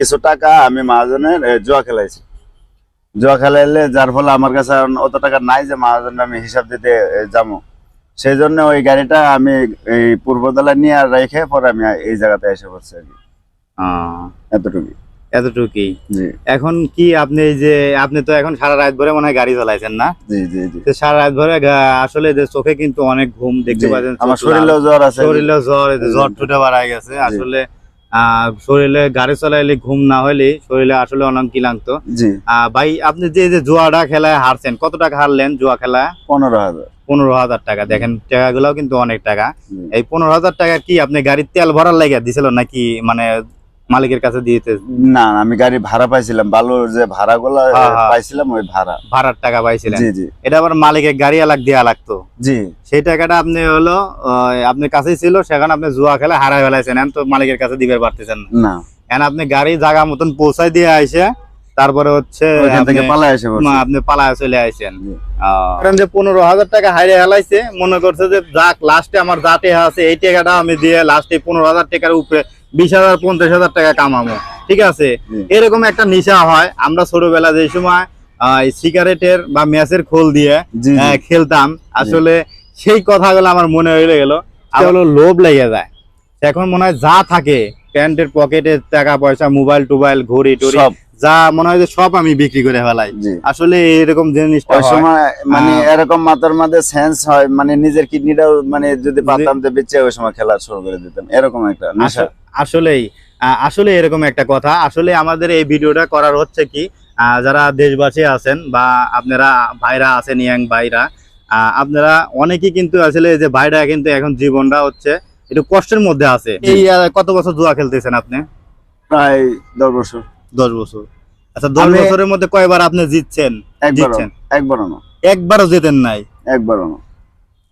কিছু টাকা আমি মহাজনের জুয়া খেলাইছি। জুয়া খেলাইলে যার ফলে আমার কাছে অত টাকা নাই যে মহাজনের আমি হিসাব দিতে যাব। সেই জন্য ওই গাড়িটা আমি এই পূর্বতলা নিয়ে আর রেখে পরে আমি এই জায়গাতে এসে পড়ছি আর কি। এতটুকু এতটুকুই। এখন কি আপনি এই যে আপনি তো এখন সারা রাত ভরে মনে হয় গাড়ি চালাইছেন না? জি জি জি। সারা রাত ভরে আসলে যে চোখে কিন্তু অনেক ঘুম দেখতে পাচ্ছেন আমার শরীরেও জ্বর আছে। শরীরে জ্বর। জ্বর টুটে বাড়ায় গেছে। আসলে শরীরে গাড়ি চালাইলে ঘুম না হলে শরীরে আসলে অনেক ক্লান্ত ভাই আপনি যে যে জুয়াটা খেলায় হারছেন কত টাকা হারলেন জুয়া খেলা পনেরো হাজার। পনেরো হাজার টাকা। দেখেন টাকাগুলোও কিন্তু অনেক টাকা। এই পনেরো হাজার টাকা কি আপনি গাড়ির তেল ভরার লাগে দিছিল নাকি মানে মালিকের কাছে দিয়েছে না আমি গাড়ি ভাড়া পাইছিলাম। বালুর যে ভাড়াগুলো এ, হ্যাঁ, হ্যাঁ। পাইছিলাম ওই ভাড়া। ভাড়ার টাকা জি জি। এটা আবার মালিকের গাড়ি এলাক দেওয়া লাগতো। জি। সেই টাকাটা আপনি হলো আপনার কাছেই ছিল সেখানে আপনি জুয়া খেলা হারাই ফেলাইছেন। এখন তো মালিকের কাছে দিবে পারতেছেন না। না। এখন আপনি গাড়ি জায়গা মতন পৌঁছাই দিয়ে আইসে তারপরে হচ্ছে আপনি- পালায় এসে পড়ছি মা, আপনি পালায় চলে আইছেন কারণ যে পনেরো হাজার টাকা হাইরে হেলাইছে মনে করছে যে যাক লাস্টে আমার যাতে আছে এই টাকাটা আমি দিয়ে লাস্টে পনেরো হাজার টাকার উপরে বিশ হাজার পঞ্চাশ হাজার টাকা কামাবো। ঠিক আছে? এরকম একটা নেশা হয়। আমরা ছোটবেলা যে সময় সিগারেটের বা ম্যাচের খোল দিয়ে খেলতাম। আসলে সেই কথাগুলো আমার মনে হয়ে গেল। আসলে হলো লোভ লেগে যায়। এখন মনে হয় যা থাকে প্যান্টের পকেটে টাকা পয়সা মোবাইল টোবাইল ঘড়ি টড়ি যা মনে হয় যে সব আমি বিক্রি করে ফেলাই। আসলে এরকম ওই সময় মানে এরকম মাথার মধ্যে সেন্স হয় মানে নিজের কিডনিটাও মানে যদি পারতাম যে বেঁচে ওই সময় খেলা শুরু করে দিতাম। এরকম একটা নেশা। আসলেই আসলে এরকম একটা কথা। আসলে আমাদের এই ভিডিওটা করার হচ্ছে কি যারা দেশবাসী আছেন বা আপনারা ভাইরা আছেন ইয়াং ভাইরা আহ, আপনারা অনেকেই কিন্তু আসলে যে ভাইরা কিন্তু এখন জীবনটা হচ্ছে একটু কষ্টের মধ্যে আছে। এই কত বছর জুয়া খেলতেছেন আপনি? প্রায় দশ বছর। দশ বছর। আচ্ছা দশ বছরের মধ্যে কয়বার আপনি জিতছেন? জিতছেন? একবারও না। একবারও জেতেন নাই? একবারও না।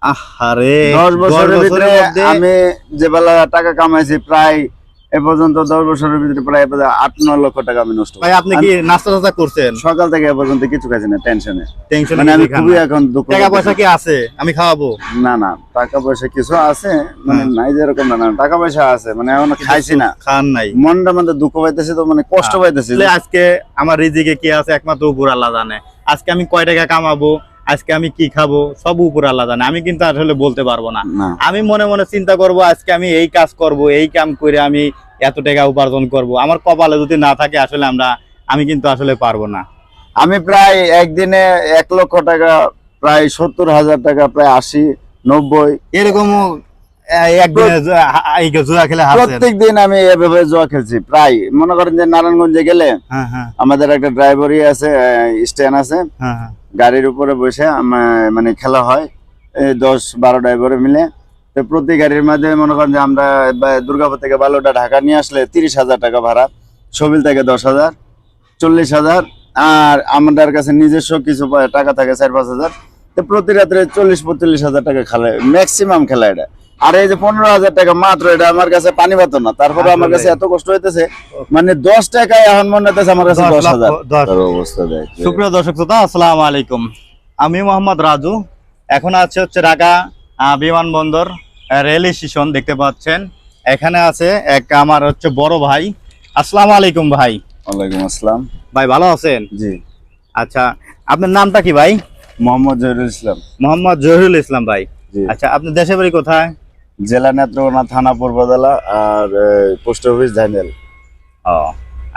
আহারে দশ বছরের ভিতরে মধ্যে আমি যে বেলা টাকা কামাইছি প্রায় এ পর্যন্ত দশ বছরের ভিতরে প্রায় আট নয় লক্ষ টাকা আমি নষ্ট ভাই আপনি কি নাস্তা টাস্তা করছেন? সকাল থেকে এ পর্যন্ত কিছু খাইছি না টেনশনে টেনশন মানে আমি খুবই এখন দুঃখ টাকা পয়সা কি আছে? আমি খাওয়াবো। না না টাকা পয়সা কিছু আছে মানে হ্যাঁ। নাই যে এরকম না না, টাকা পয়সা আছে মানে এখন খাইছি না। খান নাই। মনটা মধ্যে দুঃখ পাইতেছি তো মানে কষ্ট পাইতেছে আজকে আমার রিজিকে কি আছে? একমাত্র উপর আল্লাহ জানে। আজকে আমি কয় টাকা কামাবো? আজকে আমি কি খাব? সব উপর আল্লাহ জানে। আমি কিন্তু আসলে বলতে পারব না। আমি মনে মনে চিন্তা করব আজকে আমি এই কাজ করব এই কাম করে আমি এত টাকা উপার্জন করব। আমার কপালে যদি না থাকে আসলে আমরা আমি কিন্তু আসলে পারব না। আমি প্রায় একদিনে এক লক্ষ টাকা প্রায় সত্তর হাজার টাকা প্রায় আশি নব্বই এরকম আমি এভাবে জুয়া খেলছি। প্রায় মনে করেন যে নারায়ণগঞ্জে গেলে হ্যাঁ হ্যাঁ। আমাদের একটা ড্রাইভারই আছে স্ট্যান্ড আছে। হ্যাঁ। গাড়ির উপরে বসে মানে খেলা হয়। দশ বারো ড্রাইভার মিলে। তো প্রতি গাড়ির মধ্যে মনে করেন যে আমরা দুর্গাপুর থেকে বালুটা ঢাকা নিয়ে আসলে তিরিশ হাজার টাকা ভাড়া। সবিল থেকে দশ হাজার চল্লিশ হাজার আর আমাদের কাছে নিজস্ব কিছু টাকা থাকে চার পাঁচ হাজার। তো প্রতি রাত্রে চল্লিশ পঁয়তাল্লিশ হাজার টাকা খেলা। ম্যাক্সিমাম খেলা এটা। আর এই যে পনেরো হাজার টাকা মাত্র এটা আমার কাছে পানি পাত না। তারপরে আমার কাছে এত কষ্ট হইতেছে মানে দশ টাকায় এখন মনে হইতেছে আমার কাছে দশ হাজার। অবস্থা সুপ্রিয় দর্শক শ্রোতা আসসালামু আলাইকুম। আমি মোহাম্মদ রাজু। এখন আছে হচ্ছে ঢাকা বিমানবন্দর রেল স্টেশন দেখতে পাচ্ছেন। এখানে আছে এক আমার হচ্ছে বড় ভাই। আসসালাম আলাইকুম ভাই। ওয়ালাইকুম আসসালাম। ভাই ভালো আছেন? জি। আচ্ছা আপনার নামটা কি ভাই? মোহাম্মদ জহিরুল ইসলাম। মোহাম্মদ জহিরুল ইসলাম ভাই। আচ্ছা আপনার দেশের বাড়ি কোথায়? জেলা নেত্রকোনা থানা পূর্বদলা আর পোস্ট অফিস ঝাইনেল ও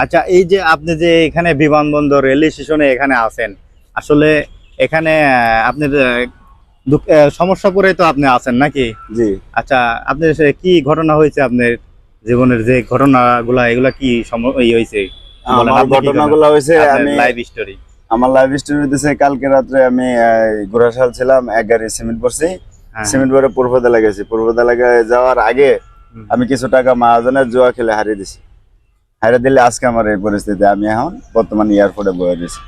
আচ্ছা এই যে আপনি যে এখানে বিমানবন্দর রেল স্টেশনে এখানে আছেন আসলে এখানে আপনার সমস্যা পড়ে তো আপনি আছেন নাকি? জি। আচ্ছা আপনার কি ঘটনা হয়েছে আপনার জীবনের? যে ঘটনাগুলা এগুলা কি হয়েছে? আমার ঘটনাগুলো হয়েছে আমি লাইভ স্টোরি আমার লাইভ স্টোরি হইতেছে কালকে রাত্রে আমি ঘোড়াশাল ছিলাম এক গাড়ি সিমেন্ট পড়ছি। হ্যাঁ, সিমেন্ট পূর্বদলা যাওয়ার আগে আমি কিছু টাকা মাহাজনের জুয়া খেলে হারিয়ে দিছি। হারিয়ে দিলে আজকে আমার এই পরিস্থিতি আমি এখন বর্তমানে এয়ারপোর্টে বয়ে দিছি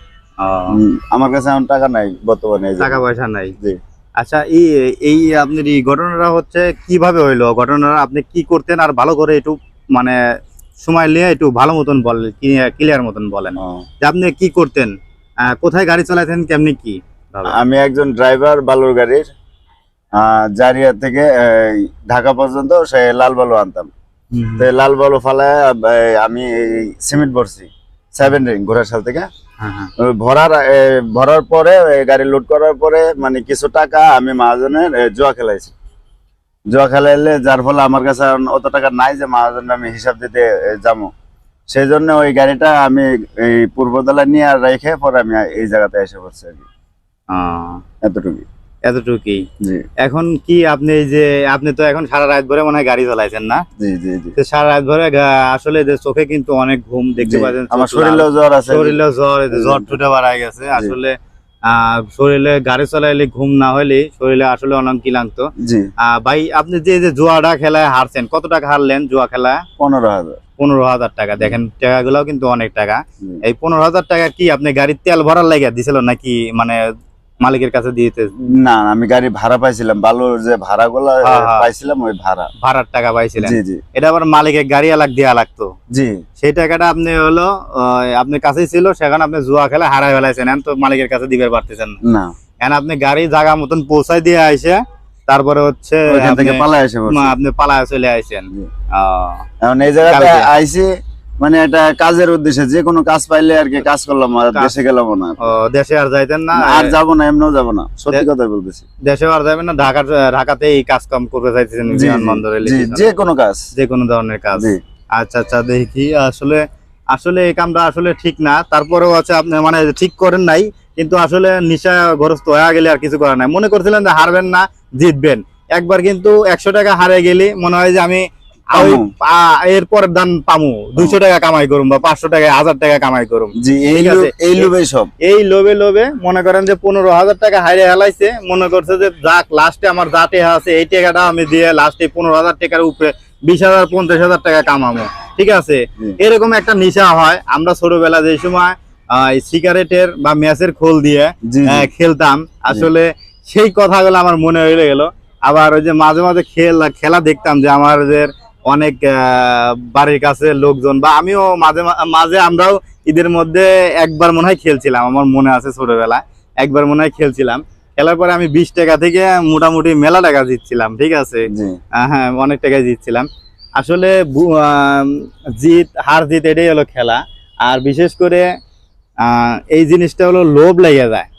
আমার কাছে এখন টাকা নাই বর্তমানে টাকা পয়সা নাই। জি। আচ্ছা এই এই আপনার এই ঘটনাটা হচ্ছে কীভাবে হইল? ঘটনাটা আপনি কি করতেন? আর ভালো করে একটু মানে সময় নিয়ে একটু ভালো মতন বলেন ক্লিয়ার মতন বলেন। যে আপনি কি করতেন? কোথায় গাড়ি চালাতেন? কেমনি কি? আমি একজন ড্রাইভার বালুর গাড়ির জারিয়া থেকে ঢাকা পর্যন্ত সে লাল বালু আনতাম। তো লাল বালু ফালায় আমি সিমেন্ট ভরছি সেভেন রিং ঘোড়াশাল থেকে। হ্যাঁ, হ্যাঁ। ভরার ভরার পরে গাড়ি লোড করার পরে মানে কিছু টাকা আমি মহাজনের জুয়া খেলাইছি। জুয়া খেলাইলে যার ফলে আমার কাছে অত টাকা নাই যে মহাজনের আমি হিসাব দিতে যাব। সেই জন্য ওই গাড়িটা আমি এই পূর্বতলা নিয়ে আর রেখে পরে আমি এই জায়গাতে এসে পড়ছি আর কি। আহ, এতটুকু এতটুকুই। এখন কি আপনি যে আপনি তো এখন সারা রাত ভরে মনে হয় গাড়ি চালাইছেন না? জি জি জি। সারা রাত ভরে আসলে যে চোখে কিন্তু অনেক ঘুম দেখতে পাচ্ছেন আমার শরীরেও জ্বর আছে। শরীরে জ্বর। জ্বর ঠুটে বাড়ায় গেছে। আসলে শরীরে গাড়ি চালাইলে ঘুম না হলে শরীরে আসলে অনেক ক্লান্ত ভাই আপনি যে যে জুয়াটা খেলায় হারছেন কত টাকা হারলেন জুয়া খেলা পনেরো হাজার। পনেরো হাজার টাকা। দেখেন টাকাগুলোও কিন্তু অনেক টাকা। এই পনেরো হাজার টাকা কি আপনি গাড়ির তেল ভরার লাগে দিছিল নাকি মানে মালিকের কাছে দিতে না আমি গাড়ি ভাড়া পাইছিলাম। বালুর যে ভাড়াগুলো এ, হ্যাঁ, হ্যাঁ। পাইছিলাম ওই ভাড়া। ভাড়ার টাকা পাইছিলেন। জি জি। এটা আবার মালিকের গাড়ি আলাক দেওয়া লাগতো। জি। সেই টাকাটা আপনি হলো আহ, আপনার কাছেই ছিল সেখানে আপনি জুয়া খেলা হারাই ফেলাইছেন। এখন তো মালিকের কাছে দিবে পারতেছেন না। এখন আপনি গাড়ি জায়গা মতন পৌঁছাই দিয়ে আইসে তারপরে হচ্ছে আপনি-। আপনি পালায় চলে আইছেন জি। এখন এই জায়গাতে কালকে। মানে একটা কাজের উদ্দেশ্যে যে কোনো কাজ পাইলে আর কি কাজ করলাম আর দেশে গেলাম না। দেশে আর যাইতেন না? আর যাব না এমনিও যাব না। সত্যি কথা বলতেছি। দেশে আর যাবেন না? ঢাকার ঢাকাতে এই কাজ কাম করতে চাইতেছেন বিমানবন্দরে যে কোনো কাজ। যে কোনো ধরনের কাজ। আচ্ছা আচ্ছা দেখি আসলে আসলে এই কামটা আসলে ঠিক না। তারপরেও আছে আপনি মানে ঠিক করেন নাই কিন্তু আসলে নিশাগ্রস্ত হয়ে গেলে আর কিছু করার নাই। মনে করছিলেন যে হারবেন না জিতবেন। একবার কিন্তু একশো টাকা হারে গেলে মনে হয় যে আমি এরপর দান পামু। দুইশো টাকা কামাই করুম বা পাঁচশো টাকা হাজার টাকা কামাই করুম। জি এই লোভে সব। এই লোভে লোভে মনে করেন যে পনেরো হাজার টাকা হাইরে হেলাইছে মনে করছে যে যাক লাস্টে আমার যা টেহা আছে এই টাকাটা আমি দিয়ে লাস্টে পনেরো হাজার টাকার উপরে বিশ হাজার পঞ্চাশ হাজার টাকা কামাবো ঠিক আছে? এরকম একটা নেশা হয়। আমরা ছোটবেলা যে সময় সিগারেটের বা ম্যাচের খোল দিয়ে খেলতাম। আসলে সেই কথাগুলো আমার মনে হয়ে গেল। আবার ওই যে মাঝে মাঝে খেলা খেলা দেখতাম যে আমাদের অনেক বাড়ির কাছে লোকজন বা আমিও মাঝে মাঝে আমরাও ঈদের মধ্যে একবার মনে হয় খেলছিলাম আমার মনে আছে ছোটবেলায় একবার মনে হয় খেলছিলাম। খেলার পরে আমি বিশ টাকা থেকে মোটামুটি মেলা টাকা জিতছিলাম ঠিক আছে? হ্যাঁ অনেক টাকায় জিতছিলাম আসলে জিত হার জিত এটাই হলো খেলা। আর বিশেষ করে আহ, এই জিনিসটা হলো লোভ লেগে যায়।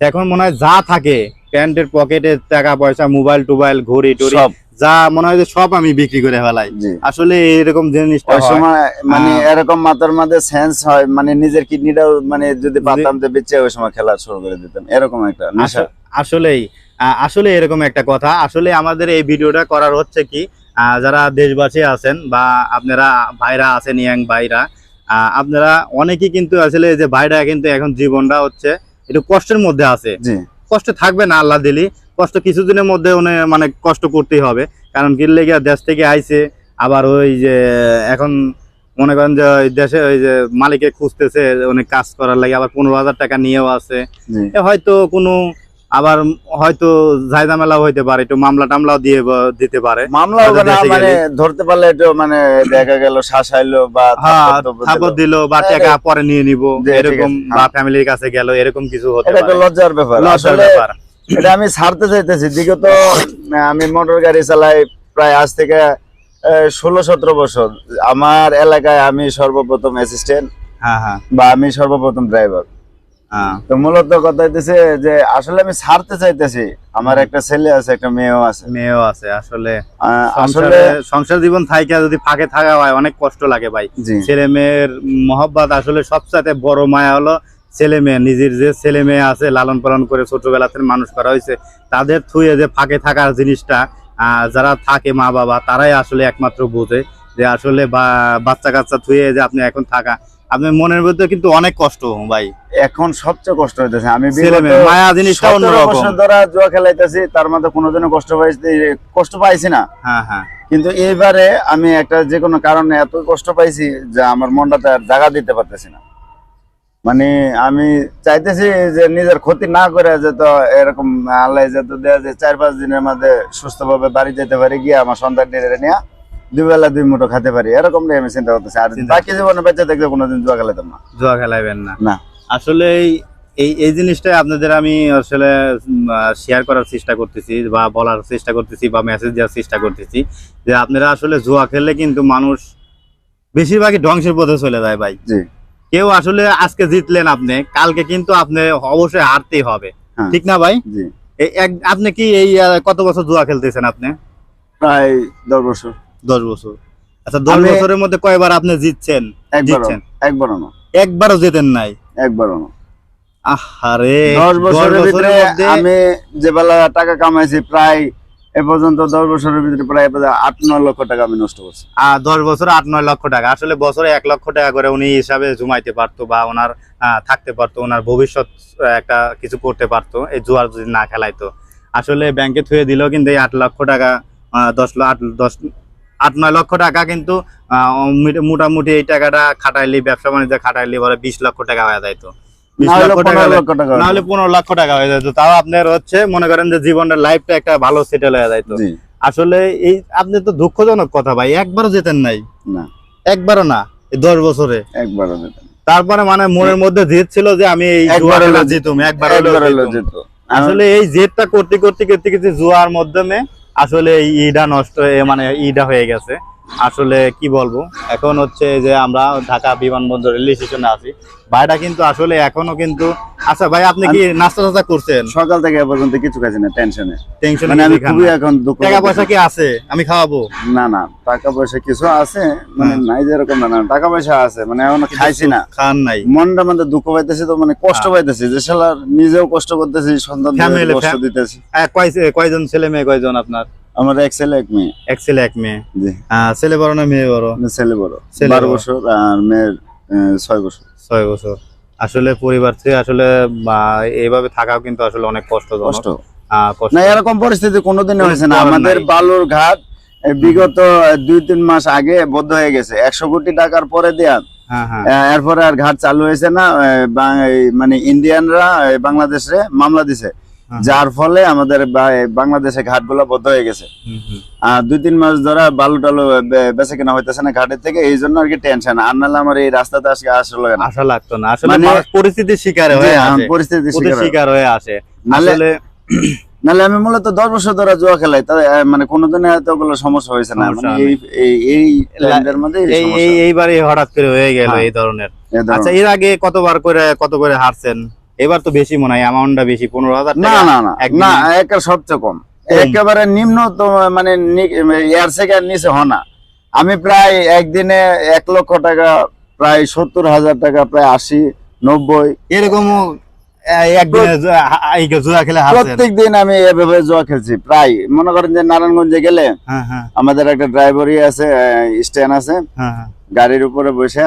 এখন মনে হয় যা থাকে প্যান্টের পকেটে টাকা পয়সা মোবাইল টোবাইল ঘড়ি টড়ি সব। যা মনে হয় যে সব আমি বিক্রি করে ফেলাই। আসলে এরকম জিনিসটা ওই সময় মানে এরকম মাথার মধ্যে সেন্স হয় মানে নিজের কিডনিটাও মানে যদি পাতাম তো বেঁচে ওই সময় খেলা শুরু করে দিতাম। এরকম একটা নেশা। আসলেই আসলে এরকম একটা কথা। আসলে আমাদের এই ভিডিওটা করার হচ্ছে কি যারা দেশবাসী আছেন বা আপনারা ভাইরা আছেন ইয়াং ভাইরা আহ, আপনারা অনেকেই কিন্তু আসলে যে ভাইরা কিন্তু এখন জীবনটা হচ্ছে একটু কষ্টের মধ্যে আছে। কষ্ট থাকবে না আল্লাহ দিলি। কষ্ট কিছুদিনের মধ্যে উনি মানে কষ্ট করতেই হবে। কারণ কি লেগে দেশ থেকে আইছে আবার ওই যে এখন মনে করেন যে ওই দেশে ওই যে মালিকে খুঁজতেছে অনেক কাজ করার লাগে আবার পনেরো হাজার টাকা নিয়েও আছে। হয়তো কোনো আবার হয়তো ঝামেলাও হইতে পারে একটু মামলা টামলাও দিয়ে দিতে পারে। মামলা হয়তো হবে না দেশে মানে ধরতে পারলে একটু মানে দেখা গেল শাসাইলো বা হ্যাঁ থাপড় দিলো। দিল বা হ্যাঁ, টাকা পরে নিয়ে নিব এরকম বা হ্যাঁ। ফ্যামিলির কাছে গেল এরকম কিছু হতে পারে। লজ্জার ব্যাপার। লজ্জার ব্যাপার। এটা আমি ছাড়তে চাইতেছি। বিগত আমি মোটর গাড়ি চালাই প্রায় আজ থেকে ষোলো সতেরো বছর। আমার এলাকায় আমি সর্বপ্রথম অ্যাসিস্ট্যান্ট হ্যাঁ হ্যাঁ। বা আমি সর্বপ্রথম ড্রাইভার হ্যাঁ। তো মূলত কথা হইতেছে যে আসলে আমি ছাড়তে চাইতেছি। আমার একটা ছেলে আছে একটা মেয়েও আছে। মেয়েও আছে আসলে আসলে সংসার জীবন থাইকা যদি ফাঁকে থাকা হয় অনেক কষ্ট লাগে ভাই। ছেলে মেয়ের মহব্বত আসলে সবচাইতে বড় মায়া হলো ছেলে মেয়ে নিজের যে ছেলে মেয়ে আছে লালন পালন করে ছোটবেলা থেকে মানুষ করা হয়েছে তাদের থুয়ে যে ফাঁকে থাকার জিনিসটা যারা থাকে মা বাবা তারাই আসলে একমাত্র বোঝে যে আসলে বাচ্চা কাচ্চা থুয়ে যে আপনি এখন থাকা। আপনার মনের মধ্যে কিন্তু অনেক কষ্ট ভাই। এখন সবচেয়ে কষ্ট হইতেছে। আমি মেয়ে জিনিসটা 17 অন্যরকম। ধরে জুয়া খেলাইতেছি তার মধ্যে কোনোদিনও কষ্ট পাইছি কষ্ট পাইছি না। হ্যাঁ হ্যাঁ। কিন্তু এইবারে আমি একটা যে কোনো কারণে এত কষ্ট পাইছি যে আমার মনটাতে আর জায়গা দিতে পারতেছি না। মানে আমি চাইতেছি যে নিজের ক্ষতি না করে যে তো এরকম আল্লাহ যেত দেয়া যে চার পাঁচ দিনের মধ্যে সুস্থভাবে বাড়ি যেতে পারি গিয়ে আমার সন্তান নিয়ে দুই বেলা দুই মুঠো খেতে পারি। এরকম নিয়ে আমি চিন্তা করতেছি। আর বাকি জীবনে বেঁচে দেখতে কোনোদিন জুয়া খেলাইতাম না। জুয়া খেলাইবেন না। না। আসলে এই- এই এই জিনিসটাই আপনাদের আমি আসলে শেয়ার করার চেষ্টা করতেছি বা বলার চেষ্টা করতেছি বা মেসেজ দেওয়ার চেষ্টা করতেছি যে আপনারা আসলে জুয়া খেললে কিন্তু মানুষ বেশিরভাগই ধ্বংসের পথে চলে যায় ভাই। জি। কেউ আসলে আজকে জিতলেন আপনি কালকে কিন্তু আপনি অবশ্যই হারতেই হবে। হ্যাঁ। ঠিক না ভাই? আপনি কি এই কত বছর জুয়া খেলতেছেন আপনি? প্রায় দশ বছর। দশ বছর। আচ্ছা দশ বছরের মধ্যে কয়বার আপনি জিতছেন? জিতছেন? একবারও না। একবারও জেতেন নাই? একবারও না। আহারে দশ বছরের ভিতরে মধ্যে আমি যে বেলা টাকা কামাইছি প্রায় এ পর্যন্ত দশ বছরের ভিতরে প্রায় আট, নয় লক্ষ টাকা আমি নষ্ট করছি। দশ বছর আট, নয় লক্ষ টাকা। আসলে বছরে এক লক্ষ টাকা করে উনি হিসাবে জমাইতে পারতো বা ওনার থাকতে পারতো, ওনার ভবিষ্যৎ একটা কিছু করতে পারতো, এই জুয়ার যদি না খেলাইতো। আসলে ব্যাংকে থুয়ে দিলেও কিন্তু এই আট লক্ষ টাকা দশ আট দশ, আট, নয় লক্ষ টাকা কিন্তু মোটামুটি এই টাকাটা খাটাইলি ব্যবসা বাণিজ্য খাটাইলি বলে বিশ লক্ষ টাকা হয়ে যাইতো। পনেরো নাহলে লক্ষ টাকা হয়ে যেত তাও আপনার হচ্ছে মনে করেন যে জীবনের লাইফটা একটা ভালো সেটেল হয়ে যাইতো আসলে এই আপনি তো দুঃখজনক কথা ভাই একবারও যেতেন নাই। না। একবারও না দশ বছরে। একবারও যেত না। তারপরে মানে মনের মধ্যে জেদ ছিল যে আমি এই একবার জিতুম একবার একবার হলো জিতুম। আসলে এই জেদটা করতে করতে করতে করতে জুয়ার মাধ্যমে আসলে ইটা নষ্ট মানে ইটা হয়ে গেছে। আসলে কি বলব? এখন হচ্ছে যে আমরা ঢাকা বিমানবন্দর রেল স্টেশনে আছি। ভাইটা কিন্তু আসলে এখনও কিন্তু আচ্ছা ভাই আপনি কি নাস্তা টাস্তা করছেন? সকাল থেকে পর্যন্ত কিছু খাইছি না টেনশনে টেনশন মানে আমি খুবই এখন টাকা পয়সা কি আছে? আমি খাওয়াবো। না না টাকা পয়সা কিছু আছে মানে হ্যাঁ। নাই যেরকম না না টাকা পয়সা আছে মানে এখন খাইছি না। খান নাই। মনটা মধ্যে দুঃখ পাইতেছি তো মানে কষ্ট হ্যাঁ। পাইতেছি যে শালার নিজেও কষ্ট করতেছি সন্তান কষ্ট দিতেছি। কয়জন ছেলে মেয়ে কয়জন আপনার? আমার এক ছেলে এক মেয়ে। এক ছেলে এক মেয়ে। জি। ছেলে বড় না মেয়ে বড়? ছেলে বড়। বারো বছর আর মেয়ের ছয় বছর। ছয় বছর। আসলে পরিবার থেকে আসলে এইভাবে থাকাও কিন্তু আসলে অনেক কষ্ট। কষ্ট। না এরকম পরিস্থিতি কোনোদিনই হয়েছে না। আমাদের। বালুর ঘাট বিগত দুই তিন মাস আগে বদ্ধ হয়ে গেছে। একশো কোটি টাকার পরে দেয়া। হ্যাঁ হ্যাঁ। এরপরে আর ঘাট চালু হয়েছে না। মানে ইন্ডিয়ানরা বাংলাদেশে মামলা দিছে। যার ফলে আমাদের বাংলাদেশে ঘাটগুলো বদ্ধ হয়ে গেছে। আর দুই তিন মাস ধরে বালু টালু বেচে কেনা হইতেছে না ঘাটের থেকে এই জন্য আর কি টেনশন আর নাহলে আমার এই রাস্তাতে আজকে আসলে না আশা লাগতো না। আসলে মানে- পরিস্থিতির শিকার হয়ে জি, আসে। আমি পরিস্থিতি ওদের শিকার হয়ে আসে। নাহলে- আসলে নাহলে আমি মূলত দশ বছর ধরে জুয়া খেলাই। মানে কোনোদিন হয়তো ওগুলো সমস্যা হয়েছে না। মানে এই এই এইবারে হঠাৎ করে হয়ে গেল হ্যাঁ। এই ধরনের। এই ধরনের। আচ্ছা এর আগে কতবার করে কত করে হারছেন? এবার তো বেশি মনে হয় অ্যামাউন্টটা বেশি পনেরো হাজার না না না? না একটা সবচেয়ে কম। একেবারে নিম্ন তো মানে এয়ার সেকেন্ড নিচে হয় না। আমি প্রায় একদিনে এক লক্ষ টাকা প্রায় সত্তর হাজার টাকা প্রায় আশি নব্বই। এরকমও খেলে প্রত্যেক দিন আমি এভাবে জুয়া খেলছি প্রায়। মনে করেন যে নারায়ণগঞ্জে গেলে হ্যাঁ হ্যাঁ। আমাদের একটা ড্রাইভারই আছে স্ট্যান্ড আছে। হ্যাঁ গাড়ির উপরে বসে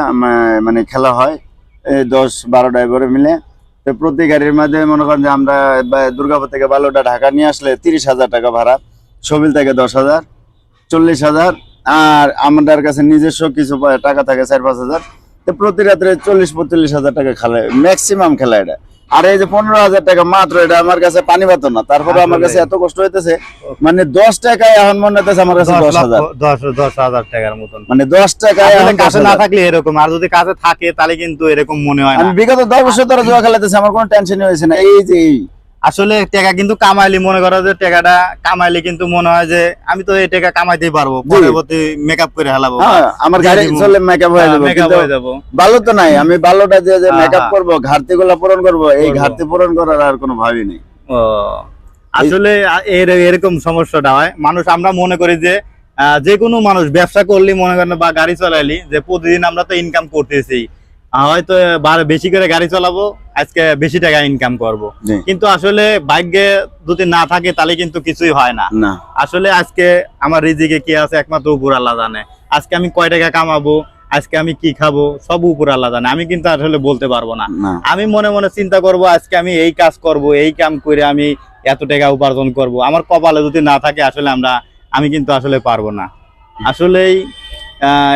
মানে খেলা হয়। দশ বারো ড্রাইভারে মিলে প্রতি গাড়ির মধ্যে মনে করেন যে আমরা দুর্গাপুর থেকে বালুটা ঢাকা নিয়ে আসলে তিরিশ হাজার টাকা ভাড়া, সবিল থেকে দশ হাজার, চল্লিশ হাজার, আর আমাদের কাছে নিজস্ব কিছু টাকা থাকে চার পাঁচ হাজার। তো প্রতি রাত্রে চল্লিশ পঁয়তাল্লিশ হাজার টাকা খেলে ম্যাক্সিমাম খেলা এটা। আর এই যে পনেরো হাজার টাকা মাত্র এটা আমার কাছে পানি পাতো না। তারপরে আমার কাছে এত কষ্ট হইতেছে মানে দশ টাকায় এখন মনে হইতেছে আমার কাছে দশ হাজার। দশ হাজার টাকার মতন। মানে দশ টাকায় কাছে না থাকলে এরকম আর যদি কাছে থাকে তাহলে কিন্তু এরকম মনে হয় আমি বিগত দশ বছর ধরে জোয়া খেলাতেছে আমার কোনো টেনশনই হয়েছে না। এই যে এই আসলে টাকা কিন্তু কামাইলে মনে করো যে টাকাটা কামাইলে কিন্তু মনে হয় যে আমি তো এই টাকা কামাইতেই পারব পরবর্তী মেকআপ করে হেলাবো। হ্যাঁ, আমার গাড়ি চলে মেকআপ হয়ে যাবে মেকআপ হয়ে যাব। ভালো তো নাই আমি ভালোটা দিয়ে যে মেকআপ। করব ঘাটতি গুলা পূরণ করব এই ঘাটতি পূরণ করার আর কোনো ভাবি নেই। আসলে এর এরকম সমস্যাটা হয়। মানুষ আমরা মনে করি যে যে কোনো মানুষ ব্যবসা করলি মনে করেন বা গাড়ি চালাইলি যে প্রতিদিন আমরা তো ইনকাম করতেছি। হয়তো বেশি করে গাড়ি চালাবো আজকে বেশি টাকা ইনকাম করব। কিন্তু আসলে ভাগ্যে যদি না থাকে তাহলে কিন্তু কিছুই হয় না। আসলে আজকে আমার রিজিকে কি আছে একমাত্র উপর আল্লাহ জানে। আজকে আমি কয় টাকা কামাবো আজকে আমি কি খাব সব উপর আল্লাহ জানে। আমি কিন্তু আসলে বলতে পারব না। আমি মনে মনে চিন্তা করব আজকে আমি এই কাজ করব এই কাম করে আমি এত টাকা উপার্জন করব। আমার কপালে যদি না থাকে আসলে আমরা আমি কিন্তু আসলে পারব না। আসলেই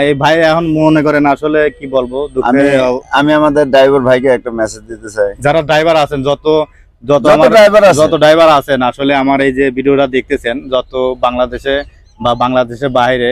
এই ভাই এখন মনে করেন আসলে কি বলব আমি আমি আমাদের ড্রাইভার ভাইকে একটা মেসেজ দিতে চাই। যারা ড্রাইভার আছেন যত যত ড্রাইভার যত ড্রাইভার আছেন আসলে আমার এই যে ভিডিওটা দেখতেছেন যত বাংলাদেশে বা বাংলাদেশের বাইরে